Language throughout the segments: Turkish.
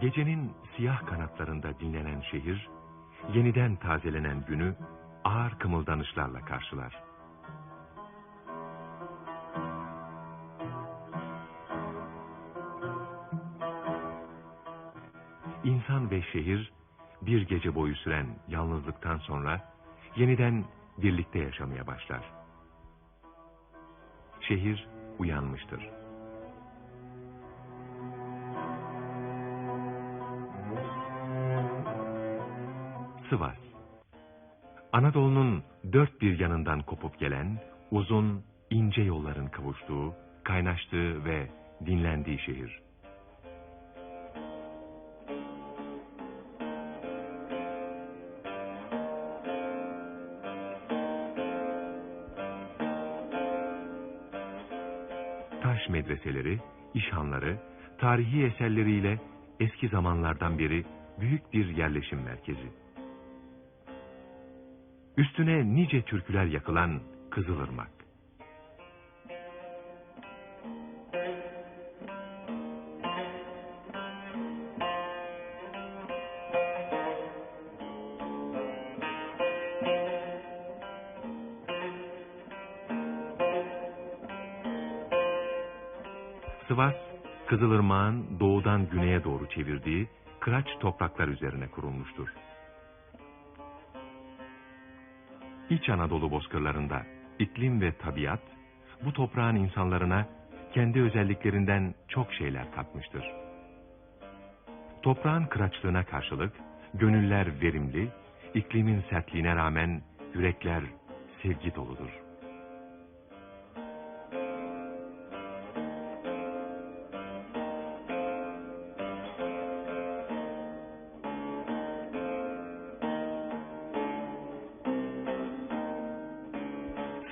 Gecenin siyah kanatlarında dinlenen şehir, yeniden tazelenen günü ağır kımıldanışlarla karşılar. İnsan ve şehir bir gece boyu süren yalnızlıktan sonra yeniden birlikte yaşamaya başlar. Şehir uyanmıştır. Sivas Anadolu'nun dört bir yanından kopup gelen, uzun, ince yolların kavuştuğu, kaynaştığı ve dinlendiği şehir. Taş medreseleri, işhanları, tarihi eserleriyle eski zamanlardan beri büyük bir yerleşim merkezi. Üstüne nice türküler yakılan Kızılırmak. Sivas, Kızılırmak'ın doğudan güneye doğru çevirdiği kıraç topraklar üzerine kurulmuştur. İç Anadolu bozkırlarında iklim ve tabiat, bu toprağın insanlarına kendi özelliklerinden çok şeyler katmıştır. Toprağın kıraçlığına karşılık, gönüller verimli, iklimin sertliğine rağmen yürekler sevgi doludur.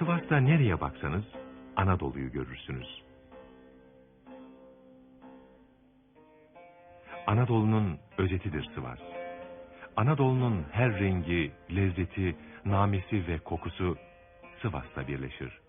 Sivas'ta nereye baksanız Anadolu'yu görürsünüz. Anadolu'nun özetidir Sivas. Anadolu'nun her rengi, lezzeti, namesi ve kokusu Sivas'ta birleşir.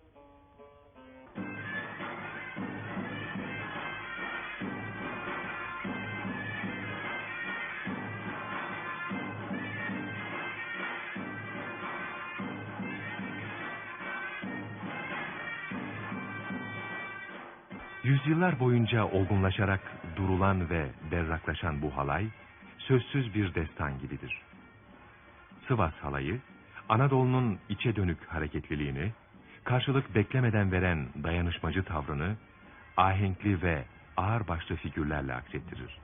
Yüzyıllar boyunca olgunlaşarak durulan ve berraklaşan bu halay, sözsüz bir destan gibidir. Sivas halayı, Anadolu'nun içe dönük hareketliliğini, karşılık beklemeden veren dayanışmacı tavrını, ahenkli ve ağırbaşlı figürlerle aksettirir.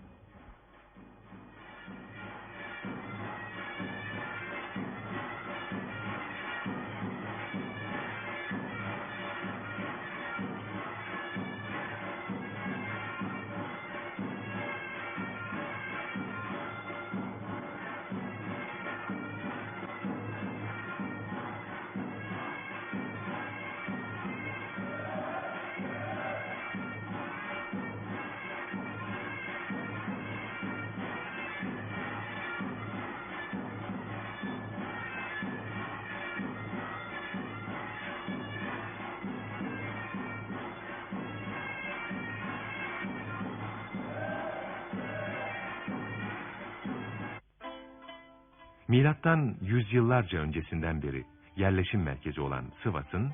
Milattan yüzyıllarca öncesinden beri yerleşim merkezi olan Sivas'ın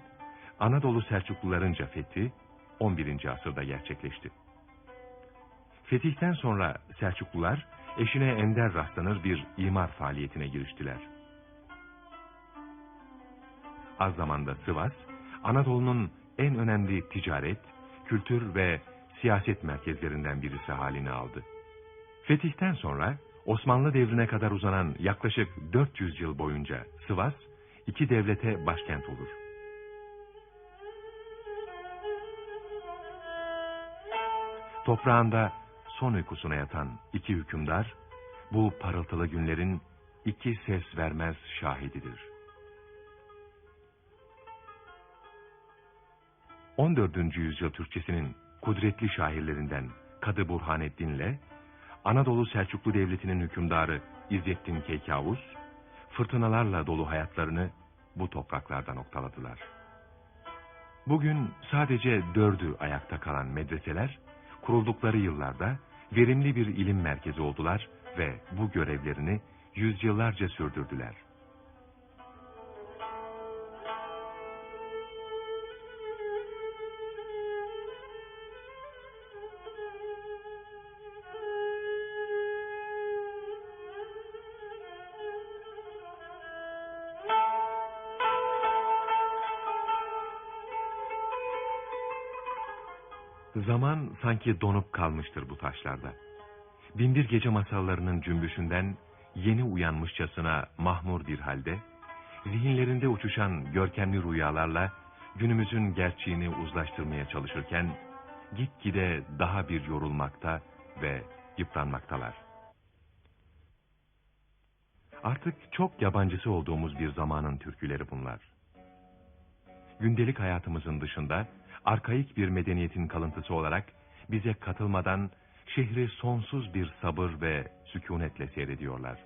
Anadolu Selçuklularınca fethi 11. asırda gerçekleşti. Fetihten sonra Selçuklular eşine ender rastlanır bir imar faaliyetine giriştiler. Az zamanda Sivas, Anadolu'nun en önemli ticaret, kültür ve siyaset merkezlerinden birisi halini aldı. Fetihten sonra Osmanlı devrine kadar uzanan yaklaşık 400 yıl boyunca Sivas, iki devlete başkent olur. Toprağında son uykusuna yatan iki hükümdar, bu parıltılı günlerin iki ses vermez şahididir. 14. yüzyıl Türkçesinin kudretli şairlerinden Kadı Burhanettin'le Anadolu Selçuklu Devleti'nin hükümdarı İzzettin Keykavus, fırtınalarla dolu hayatlarını bu topraklarda noktaladılar. Bugün sadece dördü ayakta kalan medreseler, kuruldukları yıllarda verimli bir ilim merkezi oldular ve bu görevlerini yüzyıllarca sürdürdüler. Zaman sanki donup kalmıştır bu taşlarda. Binbir gece masallarının cümbüşünden yeni uyanmışçasına mahmur bir halde, zihinlerinde uçuşan görkemli rüyalarla günümüzün gerçeğini uzlaştırmaya çalışırken, gitgide daha bir yorulmakta ve yıpranmaktalar. Artık çok yabancısı olduğumuz bir zamanın türküleri bunlar. Gündelik hayatımızın dışında, arkaik bir medeniyetin kalıntısı olarak bize katılmadan şehri sonsuz bir sabır ve sükunetle seyrediyorlar.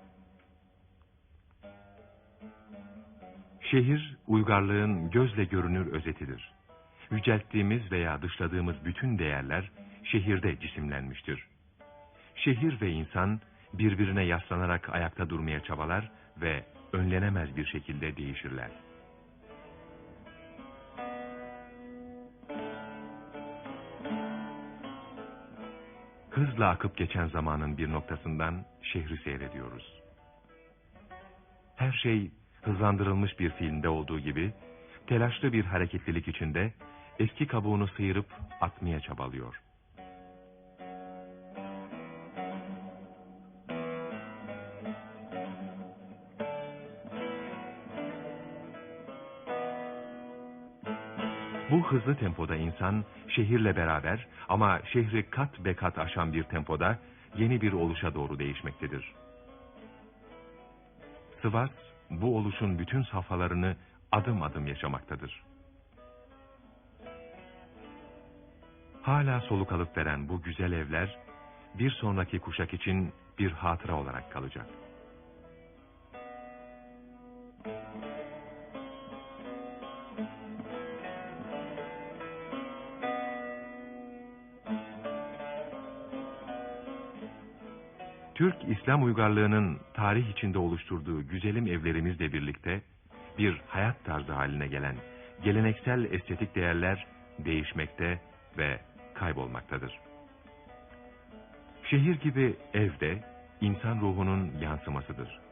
Şehir, uygarlığın gözle görünür özetidir. Yücelttiğimiz veya dışladığımız bütün değerler şehirde cisimlenmiştir. Şehir ve insan birbirine yaslanarak ayakta durmaya çabalar ve önlenemez bir şekilde değişirler. Hızla akıp geçen zamanın bir noktasından şehri seyrediyoruz. Her şey hızlandırılmış bir filmde olduğu gibi telaşlı bir hareketlilik içinde eski kabuğunu sıyırıp atmaya çabalıyor. Bu hızlı tempoda insan şehirle beraber ama şehri kat be kat aşan bir tempoda yeni bir oluşa doğru değişmektedir. Sivas bu oluşun bütün safhalarını adım adım yaşamaktadır. Hala soluk alıp veren bu güzel evler bir sonraki kuşak için bir hatıra olarak kalacak. Türk İslam uygarlığının tarih içinde oluşturduğu güzelim evlerimizle birlikte bir hayat tarzı haline gelen geleneksel estetik değerler değişmekte ve kaybolmaktadır. Şehir gibi evde insan ruhunun yansımasıdır.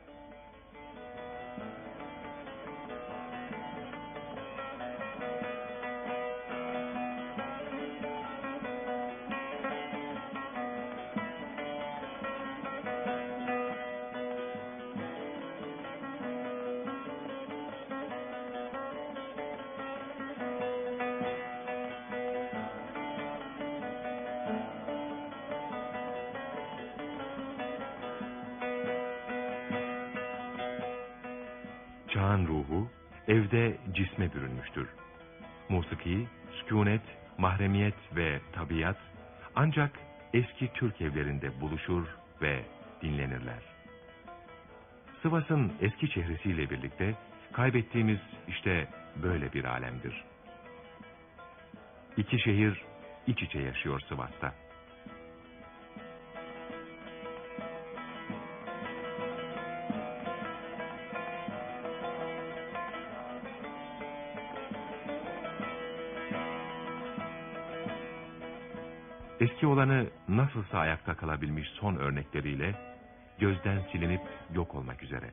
Çağın ruhu evde cisme bürünmüştür. Musiki, sükunet, mahremiyet ve tabiat ancak eski Türk evlerinde buluşur ve dinlenirler. Sivas'ın eski çehresiyle birlikte kaybettiğimiz işte böyle bir alemdir. İki şehir iç içe yaşıyor Sivas'ta. Eski olanı nasılsa ayakta kalabilmiş son örnekleriyle gözden silinip yok olmak üzere.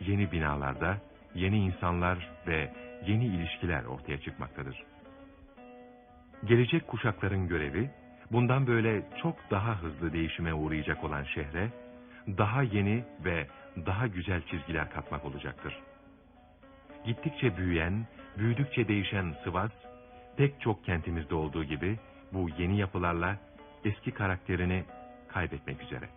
Yeni binalarda yeni insanlar ve yeni ilişkiler ortaya çıkmaktadır. Gelecek kuşakların görevi, bundan böyle çok daha hızlı değişime uğrayacak olan şehre, daha yeni ve daha güzel çizgiler katmak olacaktır. Gittikçe büyüyen, büyüdükçe değişen Sivas, pek çok kentimizde olduğu gibi bu yeni yapılarla eski karakterini kaybetmek üzere.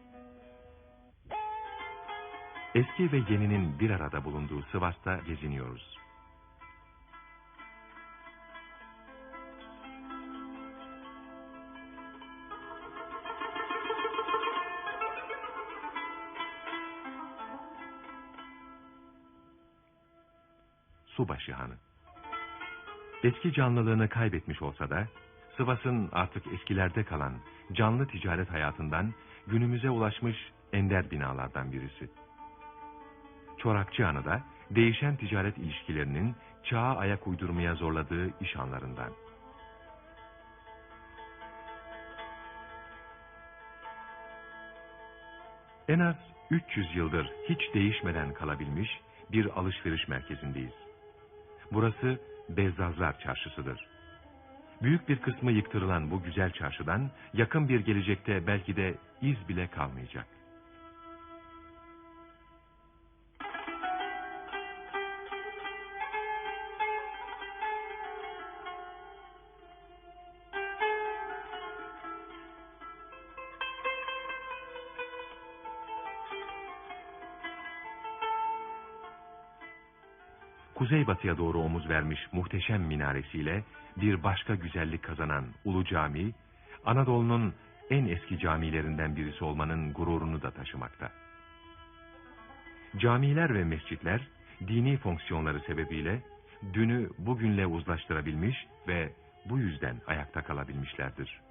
Eski ve yeninin bir arada bulunduğu Sivas'ta geziniyoruz. Subaşı Hanı. Eski canlılığını kaybetmiş olsa da, Sivas'ın artık eskilerde kalan canlı ticaret hayatından günümüze ulaşmış ender binalardan birisi. Çorakçı Hanı da değişen ticaret ilişkilerinin çağa ayak uydurmaya zorladığı iş anlarından. En az 300 yıldır hiç değişmeden kalabilmiş bir alışveriş merkezindeyiz. Burası Bezzazlar Çarşısı'dır. Büyük bir kısmı yıktırılan bu güzel çarşıdan yakın bir gelecekte belki de iz bile kalmayacak. Kuzeybatıya doğru omuz vermiş muhteşem minaresiyle bir başka güzellik kazanan Ulu Cami, Anadolu'nun en eski camilerinden birisi olmanın gururunu da taşımakta. Camiler ve mescitler, dini fonksiyonları sebebiyle dünü bugünle uzlaştırabilmiş ve bu yüzden ayakta kalabilmişlerdir.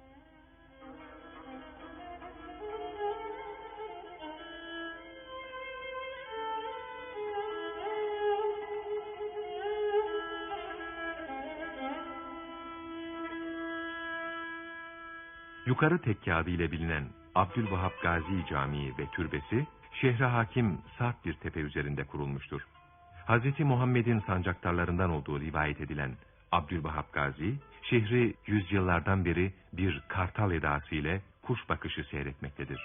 Yukarı Tekke adıyla bilinen Abdülvahap Gazi Camii ve türbesi, şehre hakim sert bir tepe üzerinde kurulmuştur. Hz. Muhammed'in sancaktarlarından olduğu rivayet edilen Abdülvahap Gazi, şehri yüzyıllardan beri bir kartal edası ile kuş bakışı seyretmektedir.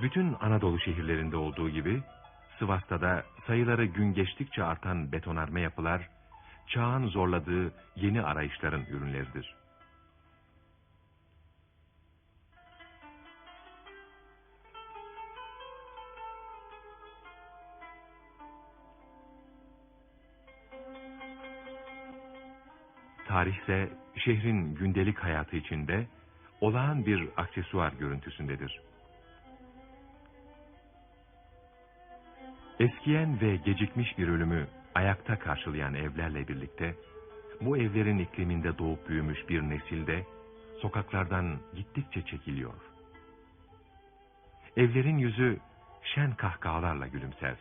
Bütün Anadolu şehirlerinde olduğu gibi, Sivas'ta da sayıları gün geçtikçe artan betonarme yapılar, çağın zorladığı yeni arayışların ürünleridir. Tarihse şehrin gündelik hayatı içinde olağan bir aksesuar görüntüsündedir. Eskiyen ve gecikmiş bir ölümü ayakta karşılayan evlerle birlikte, bu evlerin ikliminde doğup büyümüş bir nesil de sokaklardan gittikçe çekiliyor. Evlerin yüzü şen kahkahalarla gülümser.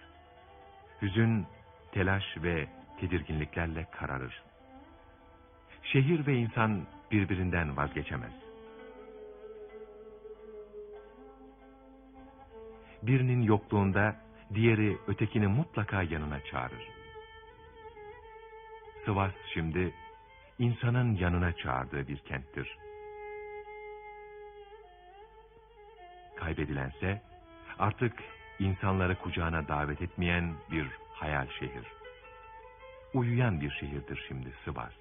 Hüzün, telaş ve tedirginliklerle kararır. Şehir ve insan birbirinden vazgeçemez. Birinin yokluğunda diğeri ötekini mutlaka yanına çağırır. Sivas şimdi insanın yanına çağırdığı bir kenttir. Kaybedilense artık insanları kucağına davet etmeyen bir hayal şehir. Uyuyan bir şehirdir şimdi Sivas.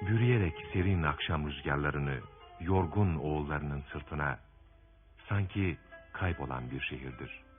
Bürüyerek serin akşam rüzgarlarını yorgun oğullarının sırtına sanki kaybolan bir şehirdir.